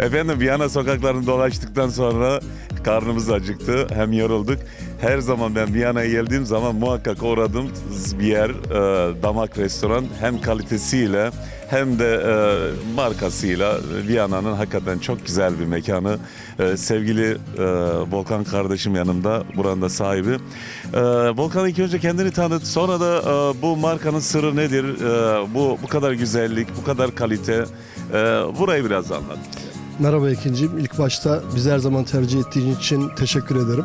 Efendim Viyana sokaklarını dolaştıktan sonra karnımız acıktı. Hem yorulduk. Her zaman ben Viyana'ya geldiğim zaman muhakkak uğradığım bir yer e, damak restoran. Hem kalitesiyle hem de e, markasıyla Viyana'nın hakikaten çok güzel bir mekanı. E, sevgili e, Volkan kardeşim yanımda. Buranın da sahibi. E, Volkan ilk önce kendini tanıt. Sonra da e, bu markanın sırrı nedir? E, bu bu kadar güzellik, bu kadar kalite. E, burayı biraz anlat. Merhaba Ekinciğim. İlk başta bizi her zaman tercih ettiğin için teşekkür ederim.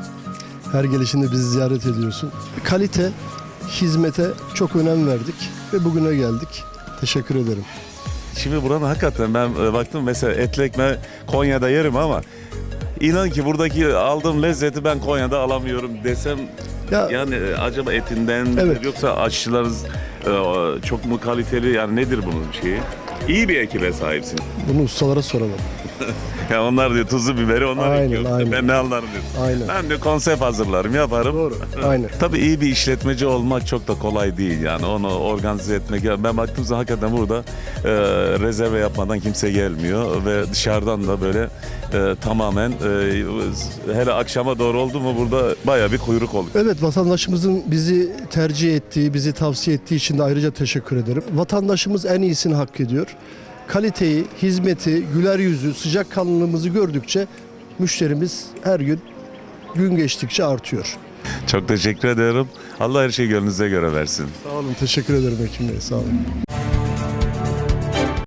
Her gelişinde bizi ziyaret ediyorsun. Kalite, hizmete çok önem verdik ve bugüne geldik. Teşekkür ederim. Şimdi buranın hakikaten ben e, baktım mesela etli ekmeği Konya'da yerim ama inan ki buradaki aldığım lezzeti ben Konya'da alamıyorum desem Ya yani e, acaba etinden Evet. yoksa aşçılarınız e, çok mu kaliteli yani nedir bunun şeyi? İyi bir ekibe sahipsin. bunu ustalara soralım. Ya onlar diyor tuzlu biberi onlar Aynen, ekiyor. aynen. Ben ne anlarım diyor. Aynen. Ben de konsept hazırlarım yaparım. Doğru. Aynen. Tabii iyi bir işletmeci olmak çok da kolay değil yani onu organize etmek. Ben baktığım zaman hakikaten burada e, rezerve yapmadan kimse gelmiyor ve dışarıdan da böyle e, tamamen e, hele akşama doğru oldu mu burada baya bir kuyruk oluyor. Evet vatandaşımızın bizi tercih ettiği, bizi tavsiye ettiği için de ayrıca teşekkür ederim. Vatandaşımız en iyisini hak ediyor. Kaliteyi, hizmeti, güler yüzü, sıcakkanlılığımızı gördükçe müşterimiz her gün gün geçtikçe artıyor. Çok teşekkür ederim. Allah her şeyi gönlünüze göre versin. Sağ olun, teşekkür ederim Ekim Bey, sağ olun.